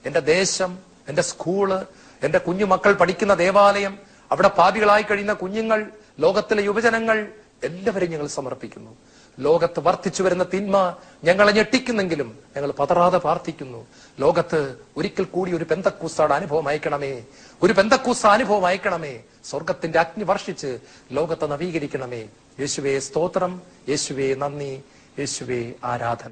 [SPEAKER 1] എന്റെ ദേശം എന്റെ സ്കൂൾ എന്റെ കുഞ്ഞുമക്കൾ പഠിക്കുന്ന ദേവാലയം അവിടെ പാപികളായി കഴിയുന്ന കുഞ്ഞുങ്ങൾ ലോകത്തിലെ യുവജനങ്ങൾ എല്ലാവരെയും ഞങ്ങൾ സമർപ്പിക്കുന്നു. ലോകത്ത് വർദ്ധിച്ചു വരുന്ന തിന്മ ഞങ്ങളെ ഞെട്ടിക്കുന്നെങ്കിലും ഞങ്ങൾ പതറാതെ പ്രാർത്ഥിക്കുന്നു. ലോകത്ത് ഒരിക്കൽ കൂടി ഒരു പെന്തക്കൂസാട് അനുഭവം അയക്കണമേ. ഒരു പെന്തക്കൂസ അനുഭവം അയക്കണമേ. സ്വർഗത്തിന്റെ അഗ്നി വർഷിച്ച് ലോകത്തെ നവീകരിക്കണമേ. യേശുവേ സ്തോത്രം. യേശുവേ നന്ദി. യേശുവേ ആരാധന.